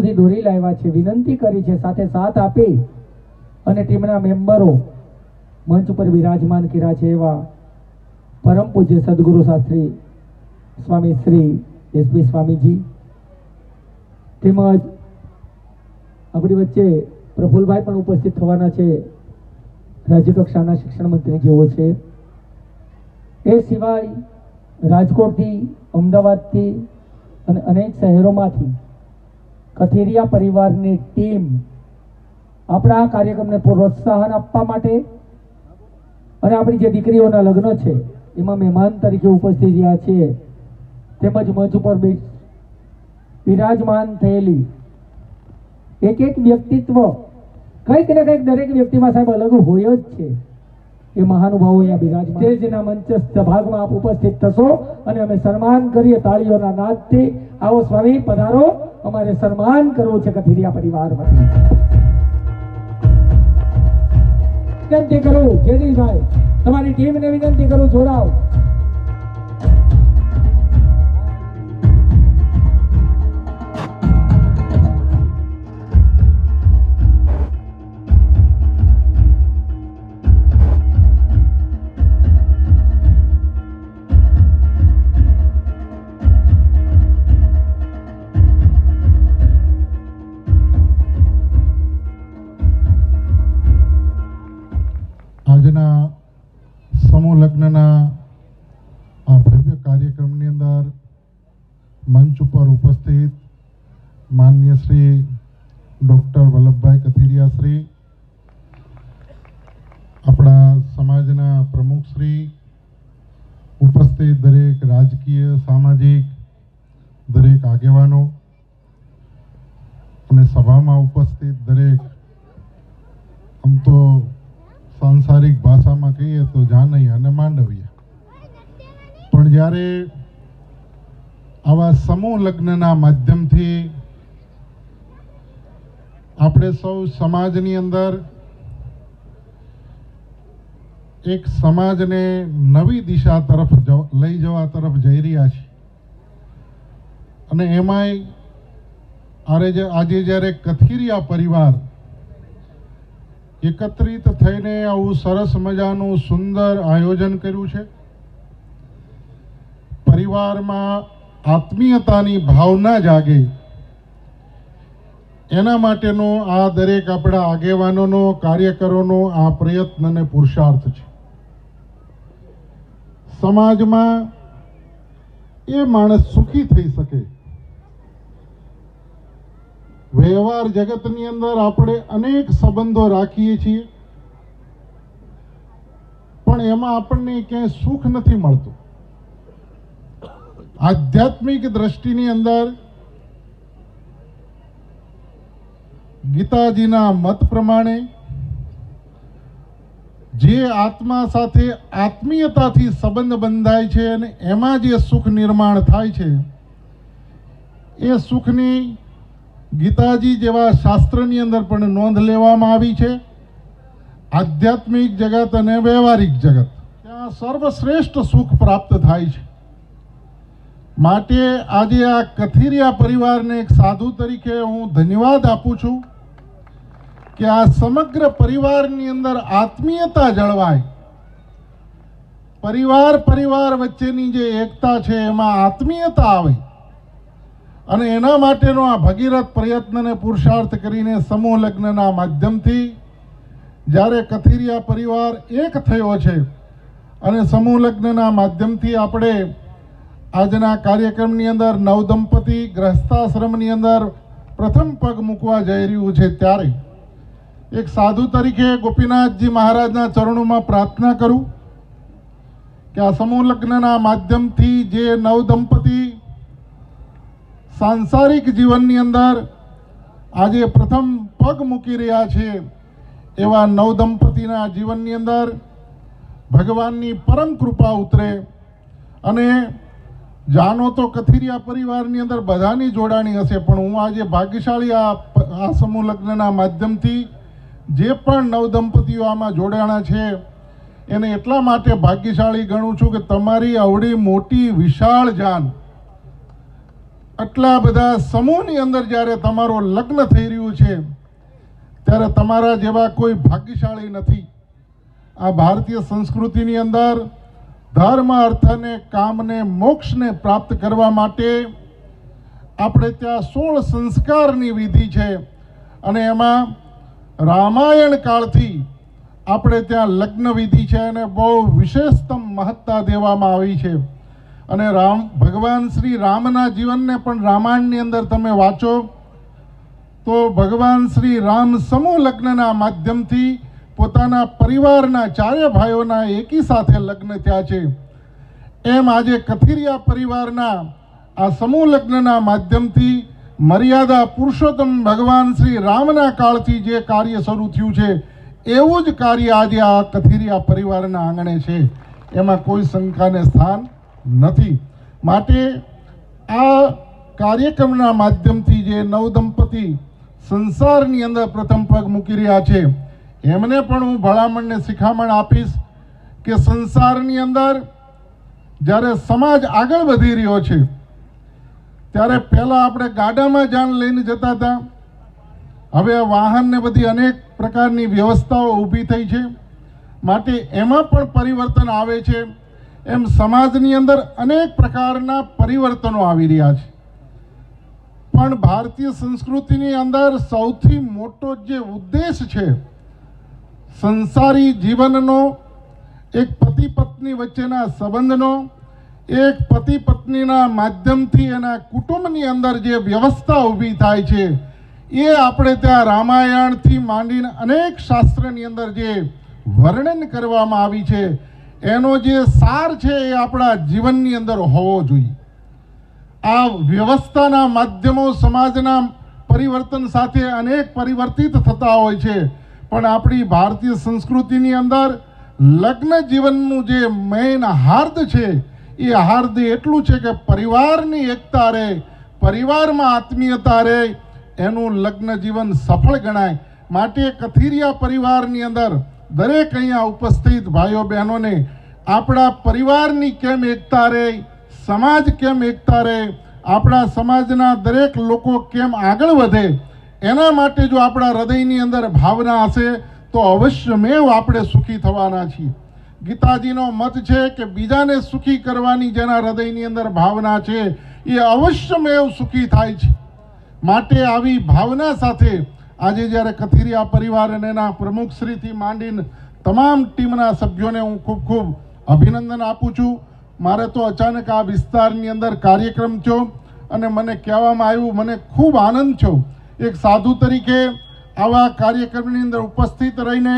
સુધી દોરી લાવ્યા છે. વિનંતી કરી છે. સાથે સાથ આપી અને ટીમના મેમ્બરો મંચ ઉપર વિરાજમાન કર્યા છે એવા પરમ પૂજ્ય સદગુરુ શાસ્ત્રી સ્વામી શ્રી એસપી સ્વામીજી તેમજ આપણી વચ્ચે પ્રફુલભાઈ પણ ઉપસ્થિત થવાના છે. રાજ્યકક્ષાના શિક્ષણ મંત્રી જેવો છે. એ સિવાય રાજકોટથી, અમદાવાદથી અને અનેક શહેરોમાંથી કથિરિયા પરિવારની ટીમ આપણા આ કાર્યક્રમને પ્રોત્સાહન આપવા માટે અને આપણી જે દીકરીઓના લગ્ન છે, એમાં મહેમાન તરીકે ઉપસ્થિત રહ્યા છે. તેમજ મંચ ઉપર બિરાજમાન થયેલી એક એક વ્યક્તિત્વ, કંઈક ને કંઈક દરેક વ્યક્તિમાં સાહેબ અલગ હોય જ છે. એ મહાનુભાવો અહીંયા બિરાજમાન સ્ટેજના મંચસ્થ ભાગમાં આપ ઉપસ્થિત થશો અને અમે સન્માન કરીએ તાળીઓના નાદથી. આવો સ્વામી, પધારો. અમારે સન્માન કરવું છે કથિરિયા પરિવાર વિનંતી કરું જેદીભાઈ તમારી ટીમને વિનંતી કરું, જોડાઓ. આપણા સમાજના પ્રમુખ શ્રી ઉપસ્થિત દરેક રાજકીય, સામાજિક, દરેક આગેવાનો અને સભામાં ઉપસ્થિત દરેક, આમ તો સાંસારિક ભાષામાં કહીએ તો જાનૈયા અને માંડવીયા. પણ જ્યારે આવા સમૂહ લગ્નના માધ્યમથી આપણે સૌ સમાજની અંદર એક સમાજને નવી દિશા તરફ લઈ જવા તરફ જઈ રહ્યા છે. અને એમાંય આરે જે, આજે જ્યારે કથિરિયા પરિવાર એકત્રિત થઈને આવું સરસ મજાનું સુંદર આયોજન કર્યું છે, પરિવારમાં આત્મીયતાની ભાવના જાગે, એના માટેનો આ દરેક આપણા આગેવાનોનો, કાર્યકરોનો આ પ્રયત્ન અને પુરુષાર્થ છે. સમાજમાં એ માણસ સુખી થઈ શકે. વ્યવહાર જગતની અંદર આપણે અનેક સંબંધો રાખીએ છીએ, પણ એમાં આપણને ક્યાંય સુખ નથી મળતું. આધ્યાત્મિક દ્રષ્ટિની અંદર ગીતાજીના મત પ્રમાણે જે આત્મા સાથે આત્મીયતાથી સંબંધ બંધાય છે અને એમાં જે સુખ નિર્માણ થાય છે, એ સુખની ગીતાજી જેવા શાસ્ત્રની અંદર પણ નોંધ લેવામાં આવી છે. આધ્યાત્મિક જગત અને વ્યવહારિક જગત, ત્યાં સર્વશ્રેષ્ઠ સુખ પ્રાપ્ત થાય છે. માટે આજે આ કથિરિયા પરિવારને એક સાધુ તરીકે હું ધન્યવાદ આપું છું. કે આ સમગ્ર પરિવારની અંદર આત્મીયતા જળવાય. પરિવાર પરિવાર વચ્ચેની જે એકતા છે, એમાં આત્મીયતા આવે. અને એના માટેનો આ ભગીરથ પ્રયત્નને પુરુષાર્થ કરીને સમૂહ લગ્નના માધ્યમથી જ્યારે કથિરિયા પરિવાર એક થયો છે અને સમૂહ લગ્નના માધ્યમથી આપણે આજના કાર્યક્રમની અંદર નવદંપતિ ગ્રહસ્થાશ્રમની અંદર પ્રથમ પગ મૂકવા જઈ રહ્યું છે ત્યારે એક સાધુ તરીકે ગોપીનાથજી મહારાજના ચરણોમાં પ્રાર્થના કરું કે આ સમૂહ લગ્નના માધ્યમથી જે નવદંપતિ સાંસારિક જીવનની અંદર આજે પ્રથમ પગ મૂકી રહ્યા છે, એવા નવદંપતિના જીવનની અંદર ભગવાનની પરમ કૃપા ઉતરે અને જાનો તો કથિરિયા પરિવારની અંદર બધાની જોડાણી હશે, પણ હું આજે ભાગ્યશાળી આ સમૂહ લગ્નના માધ્યમથી જે પણ નવદંપતિઓ આમાં જોડાણા છે, એને એટલા માટે ભાગ્યશાળી ગણું છું કે તમારી આવડી મોટી વિશાળ જાન આટલા બધા સમૂહની અંદર જ્યારે તમારો લગ્ન થઈ રહ્યું છે, ત્યારે તમારા જેવા કોઈ ભાગ્યશાળી નથી. આ ભારતીય સંસ્કૃતિની અંદર ધર્મ અર્થને કામને મોક્ષને પ્રાપ્ત કરવા માટે આપણે ત્યાં સોળ સંસ્કારની વિધિ છે અને એમાં રામાયણ કાળથી આપણે ત્યાં લગ્ન વિધિ છે અને બહુ વિશેષતમ મહત્તા દેવામાં આવી છે. અને રામ, ભગવાન શ્રી રામના જીવનને પણ રામાયણની અંદર તમે વાંચો, તો ભગવાન શ્રી રામ સમૂહ લગ્નના માધ્યમથી પોતાના પરિવારના ચારે ભાઈઓના એકી સાથે લગ્ન થયા છે. એમ આજે કથિરિયા પરિવારના આ સમૂહ લગ્નના માધ્યમથી મર્યાદા પુરુષોત્તમ ભગવાન શ્રી રામના કાળથી જે કાર્ય શરૂ થયું છે, એવું જ કાર્ય આજે આ કથિરિયા પરિવારના આંગણે છે. એમાં કોઈ શંકાને સ્થાન નથી. માટે આ કાર્યક્રમના માધ્યમથી જે નવદંપતિ સંસારની અંદર પ્રથમ પગ મૂકી રહ્યા છે, એમને પણ હું ભલામણને શિખામણ આપીશ કે સંસારની અંદર જ્યારે સમાજ આગળ વધી રહ્યો છે ત્યારે પહેલાં આપણે ગાડામાં જાન લઈને જતા હતા. હવે વાહનને બધી અનેક પ્રકારની વ્યવસ્થાઓ ઊભી થઈ છે. માટે એમાં પણ પરિવર્તન આવે છે. એમ સમાજની અંદર અનેક પ્રકારના પરિવર્તનો આવી રહ્યા છે. પણ ભારતીય સંસ્કૃતિની અંદર સૌથી મોટો જે ઉદ્દેશ છે, સંસારી જીવનનો, એક પતિ પત્ની વચ્ચેના સંબંધનો એક પતિ પત્નીના માધ્યમથી એના કુટુંબની અંદર જે વ્યવસ્થા ઊભી થાય છે, એ આપણે ત્યાં રામાયણથી માંડીને અનેક શાસ્ત્રની અંદર જે વર્ણન કરવામાં આવી છે, એનો જે સાર છે એ આપણા જીવનની અંદર હોવો જોઈએ. આ વ્યવસ્થાના માધ્યમો સમાજના પરિવર્તન સાથે અનેક પરિવર્તિત થતા હોય છે, પણ આપણી ભારતીય સંસ્કૃતિની અંદર લગ્ન જીવનનું જે મેઇન હાર્દ છે એ હાર્દિક એટલું છે કે પરિવારની એકતા રહે, પરિવારમાં આત્મીયતા રહે, એનું લગ્ન જીવન સફળ ગણાય. માટે કથિરિયા પરિવારની અંદર દરેક અહીંયા ઉપસ્થિત ભાઈઓ બહેનોને આપણા પરિવારની કેમ એકતા રહે, સમાજ કેમ એકતા રહે, આપણા સમાજના દરેક લોકો કેમ આગળ વધે, એના માટે જો આપણા હૃદયની અંદર ભાવના હશે, તો અવશ્યમેવ આપણે સુખી થવાના છીએ. ગીતાજીનો મત છે કે બીજાને સુખી કરવાની જેના હૃદયની અંદર ભાવના છે, એ અવશ્યમેવ સુખી થાય છે. માટે આવી ભાવના સાથે આજે જ્યારે કથિરિયા પરિવાર અને એના પ્રમુખશ્રીથી માંડીને તમામ ટીમના સભ્યોને હું ખૂબ ખૂબ અભિનંદન આપું છું. મારે તો અચાનક આ વિસ્તારની અંદર કાર્યક્રમ થયો અને મને કહેવામાં આવ્યું, મને ખૂબ આનંદ થયો. એક સાધુ તરીકે આવા કાર્યક્રમની અંદર ઉપસ્થિત રહીને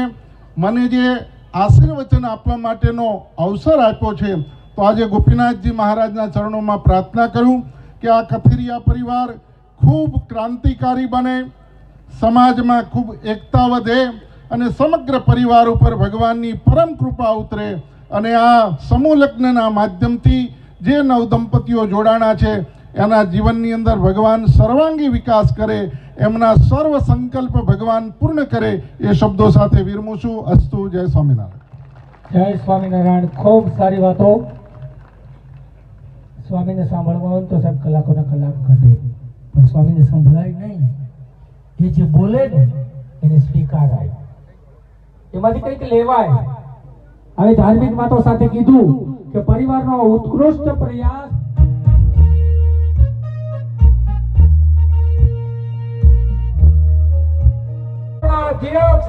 મને જે આશીર્વચન આપવા માટેનો અવસર આપ્યો છે. તો આજે ગોપીનાથજી મહારાજના ચરણોમાં પ્રાર્થના કરું કે આ કથિરિયા પરિવાર ખૂબ ક્રાંતિકારી બને, સમાજમાં ખૂબ એકતા વધે અને સમગ્ર પરિવાર ઉપર ભગવાનની પરમ કૃપા ઉતરે અને આ સમૂહ લગ્નના માધ્યમથી જે નવદંપતીઓ જોડાણા છે એના જીવનની અંદર ભગવાન સર્વાંગી વિકાસ કરે, એમના સર્વ સંકલ્પ ભગવાન પૂર્ણ કરે, એ શબ્દો સાથે વિરમું છું. અસ્તુ, જય સ્વામિનારાયણ. જય સ્વામિનારાયણ. ખૂબ સારી વાતો. સ્વામીને સાંભળવા હોય તો સાહેબ કલાકોના કલાક ઘટે પણ સ્વામીને સંભળાય નહીં. એ જે બોલે ને, એને સ્વીકારાય. એમાંથી કંઈક લેવાય. હવે ધાર્મિક વાતો સાથે કીધું કે પરિવારનો ઉત્કૃષ્ટ પ્રયાસ અધ્યક્ષ,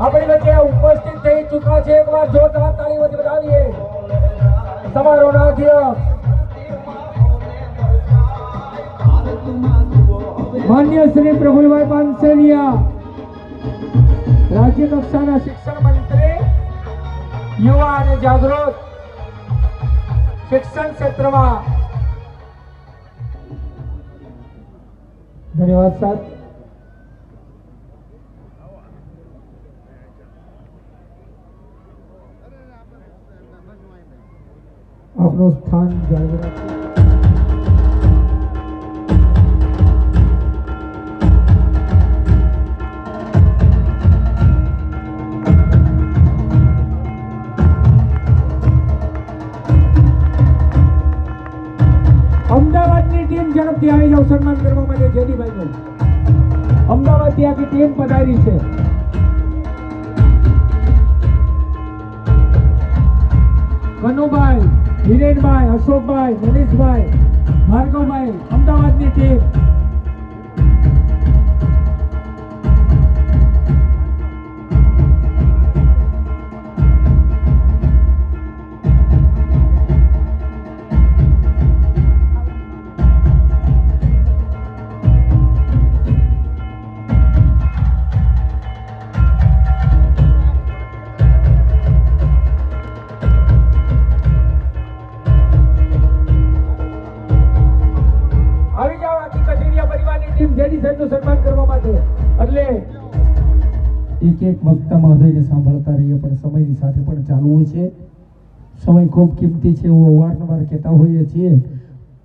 આપણી વચ્ચે ઉપસ્થિત થઈ ચૂક્યા છે. એકવાર જોરદાર તાળીઓથી બતાવીએ. સમારોહના અધ્યક્ષ, માન્ય શ્રી પ્રફુલભાઈ પાનસેનિયા, રાજ્ય કક્ષાના શિક્ષણ મંત્રી, યુવા અને જાગૃત શિક્ષણ ક્ષેત્રમાં. ધન્યવાદ સર આપનું સ્થાન જાળવી અમદાવાદની ટીમ ઝડપથી આવી જાવ કરવા માટે જેડીભાઈનું. અમદાવાદથી આખી ટીમ પધારી છે. કનુભાઈ હિરેનભાઈ અશોકભાઈ મનીષભાઈ ભાર્ગવભાઈ અમદાવાદની ટીમ સમયની સાથે પણ ચાલવું છે. સમય ખૂબ કિંમતી છે એવું અવારનવાર કહેતા હોઈએ છીએ.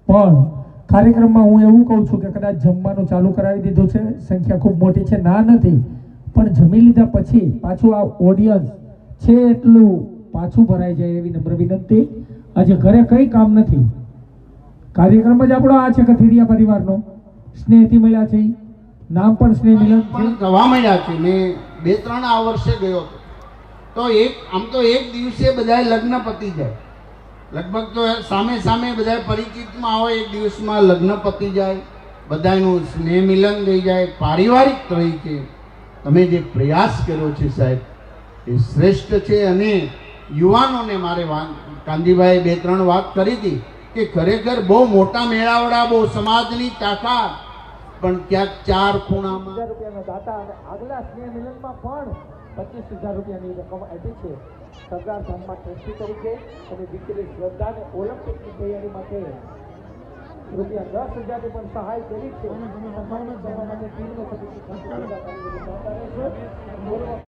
પણ કાર્યક્રમમાં હું એવું કહું છું કે કદાચ જમવાનું ચાલુ કરાવી દીધું છે, સંખ્યા ખૂબ મોટી છે, ના નથી. પણ જમી લીધા પછી પાછું આ ઓડિયન્સ છે એટલું પાછું ભરાઈ જાય એવી નમ્ર વિનંતી. આજે ઘરે કંઈ કામ નથી. કાર્યક્રમ જ આપણો આ છે કથિરિયા પરિવારનો. સ્નેહથી મળ્યા છે. નામ પણ સ્નેહ મિલન છે. થવા છે મેં બે ત્રણ આ વર્ષે ગયો હતો. તો એક, આમ તો એક દિવસે બધા લગ્ન પતી જાય. લગભગ તો સામે સામે બધા પરિચિતમાં આવે, એક દિવસમાં લગ્ન પતી જાય. બધાનું સ્નેહ મિલન થઈ જાય, પારિવારિક તરીકે. તમે જે પ્રયાસ કર્યો છે સાહેબ, એ શ્રેષ્ઠ છે અને યુવાનોને મારે કાંદીભાઈ બે ત્રણ વાત કરી હતી કે ખરેખર બહુ મોટા મેળાવડા, બહુ સમાજની તાકાત. પણ ક્યાંક ચાર ખૂણામાં રૂપિયાનો દાતા આગલા સ્નેહ મિલનમાં પણ પચીસ હજાર રૂપિયાની રકમ આપી છે. સરદાર ધામમાં ટ્રસ્ટી તરીકે અને દીકરી શ્રદ્ધાને ઓલિમ્પિકની તૈયારી માટે રૂપિયા દસ હજારની પણ સહાય કરી છે. સન્માનિત કરવા માટે ટીમને સમિતિ સંચાલક રહેશે.